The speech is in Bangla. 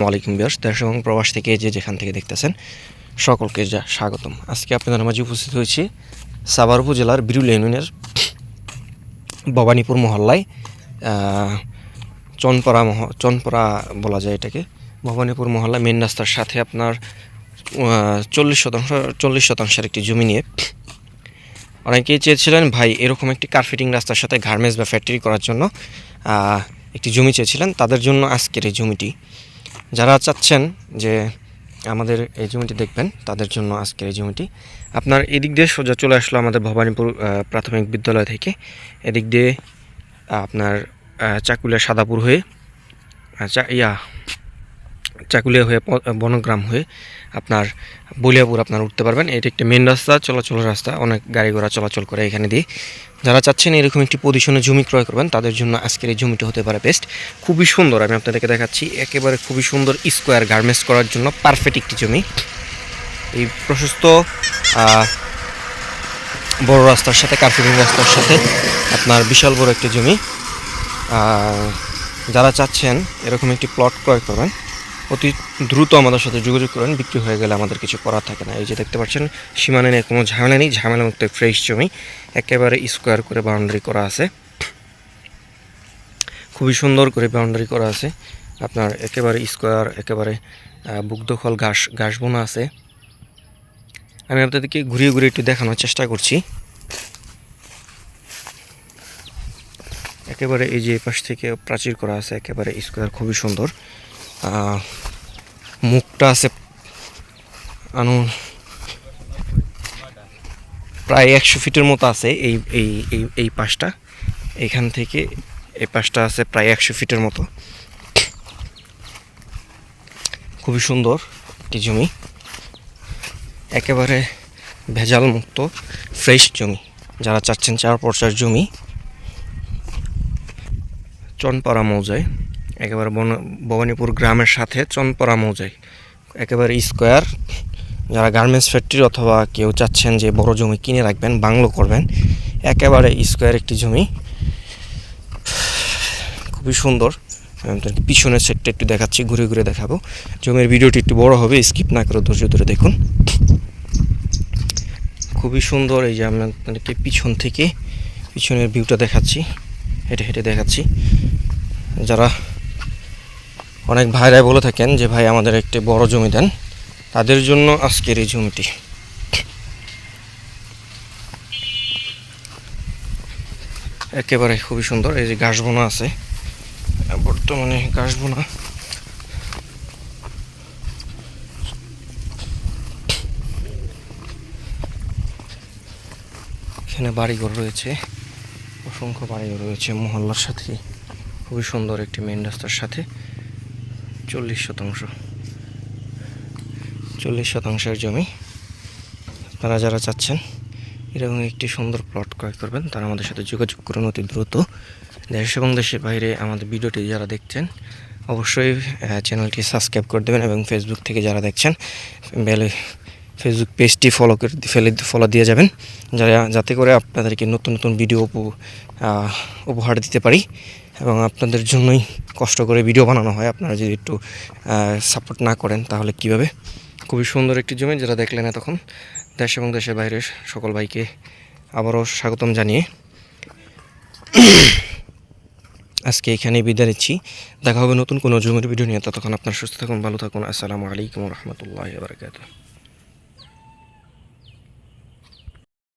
ওয়ালাইকুম বিয়ার্স দেশ এবং প্রবাস থেকে যে যেখান থেকে দেখতেছেন, সকলকে যা স্বাগতম। আজকে আপনাদের মাঝে উপস্থিত হয়েছি সাভার উপজেলার বিরুল ইউনিয়নের ভবানীপুর মহল্লায় চনপাড়া মহ চনপাড়া বলা যায় এটাকে, ভবানীপুর মহল্লা মেন রাস্তার সাথে আপনার চল্লিশ শতাংশ, চল্লিশ শতাংশের একটি জমি নিয়ে অনেকেই চেয়েছিলেন, ভাই, এরকম একটি কার্পেটিং রাস্তার সাথে গার্মেন্টস বা ফ্যাক্টরি করার জন্য একটি জমি চেয়েছিলেন। তাদের জন্য আজকের এই জমিটি যারা চাচ্ছেন যে আমাদের এই জমিটি দেখবেন, তাদের জন্য আজকের এই জমিটি। আপনার এদিক দিয়ে সোজা চলে আসলো আমাদের ভবানীপুর প্রাথমিক বিদ্যালয় থেকে। এদিক দিয়ে আপনার চাকুলের চাকুলিয়া সাদাপুর হয়ে ইয়া চাকুলিয়া হয়ে বনগ্রাম হয়ে আপনার বলিয়াপুর আপনার উঠতে পারবেন। এটি একটি মেন রাস্তা চলাচলের রাস্তা। অনেক গাড়ি ঘোড়া চলাচল করে এখানে দিয়ে। যারা চাচ্ছেন এরকম একটি পজিশনে জমি ক্রয় করবেন, তাদের জন্য আজকের এই জমিটি হতে পারে বেস্ট খুবই সুন্দর, আমি আপনাদেরকে দেখাচ্ছি। একেবারে খুবই সুন্দর স্কোয়ার গার্মেন্টস করার জন্য পারফেক্ট একটি জমি। এই প্রশস্ত বড় রাস্তার সাথে কার্পেটিং রাস্তার সাথে আপনার বিশাল বড় একটি জমি। যারা চাচ্ছেন এরকম একটি প্লট ক্রয় করবেন অতি দ্রুত আমাদের সাথে যোগাযোগ করেন। বিক্রি হয়ে গেলে আমাদের কিছু করার থাকে না। এই যে দেখতে পাচ্ছেন সীমানে নেই কোনো ঝামেলা নেই। ঝামেলা মুক্ত ফ্রেশ জমি একেবারে স্কোয়ার করে বাউন্ডারি করা আছে। খুবই সুন্দর করে বাউন্ডারি করা আছে। আপনার একেবারে স্কোয়ার একেবারে আহ, বুক দখল ঘাস ঘাস বোনা আছে। আমি আপনাদেরকে ঘুরিয়ে ঘুরিয়ে একটু দেখানোর চেষ্টা করছি। একেবারে এই যে পাশ থেকে প্রাচীর করা আছে একেবারে স্কোয়ার খুবই সুন্দর। মুখটা আছে আনু প্রায় একশো ফিটের মতো আছে এই এই এই এই পাশটা। এখান থেকে এই পাশটা আছে প্রায় একশো ফিটের মতো। খুবই সুন্দর একটি জমি। একেবারে ভেজাল মুক্ত ফ্রেশ জমি। যারা চাচ্ছেন চার পর্চার জমি, চনপাড়া মৌজায়। একেবারে বন- ভবানীপুর গ্রামের সাথে চনপাড়া মৌজায় একেবারে স্কোয়ার। যারা গার্মেন্টস ফ্যাক্টরি অথবা কেউ চাচ্ছেন যে বড় জমি কিনে রাখবেন, বাংলো করবেন, একেবারে স্কোয়ার একটি জমি। খুবই সুন্দর। পিছনের সেটটা একটু দেখাচ্ছি, ঘুরে ঘুরে দেখাবো। জমির ভিডিওটি একটু বড় হবে, স্কিপ না করে ধৈর্য ধরে দেখুন। খুবই সুন্দর, এই যে আপনাদেরকে পিছন থেকে, পিছনের ভিউটা দেখাচ্ছি, হেঁটে হেঁটে দেখাচ্ছি। যারা অনেক ভাইরাই বলে থাকেন যে, ভাই, আমাদের একটি বড় জমি দেন। তাদের জন্য আজকের এই জমিটি। একেবারে খুবই সুন্দর। এই যে ঘাস বোনা আছে। বর্তমানে ঘাস বোনা। এখানে বাড়িঘর রয়েছে। অসংখ্য বাড়িঘর রয়েছে মহল্লার সাথে। খুবই সুন্দর একটি মেন রাস্তার সাথে। চল্লিশ শতাংশ। চল্লিশ শতাংশের জমি আপনারা যারা চাচ্ছেন, এরকম একটি সুন্দর প্লট ক্রয় করবেন, তারা আমাদের সাথে যোগাযোগ করুন অতি দ্রুত। দেশ এবং দেশের বাইরে আমাদের ভিডিওটি যারা দেখছেন, অবশ্যই চ্যানেলটি সাবস্ক্রাইব করে দেবেন এবং ফেসবুক থেকে যারা দেখছেন, বেলে ফেসবুক পেজটি ফলো করে, ফেলে ফলো দিয়ে যাবেন, যারা, যাতে করে আপনাদেরকে নতুন নতুন ভিডিও উপ- উপহার দিতে পারি। এবং আপনাদের জন্যই কষ্ট করে ভিডিও বানানো হয়। আপনারা যদি একটু সাপোর্ট না করেন তাহলে কীভাবে? খুবই সুন্দর একটি জমি যারা দেখলেন এতক্ষণ। দেশ এবং দেশের বাইরে সকল ভাইকে আবারও স্বাগতম জানিয়ে। আজকে এখানেই বিদায় নিচ্ছি। দেখা হবে নতুন কোনো জমির ভিডিও নিয়ে। ততক্ষণ আপনার সুস্থ থাকুন, ভালো থাকুন। আসসালামু আলাইকুম রহমতুল্লাহ বারকাতুহ।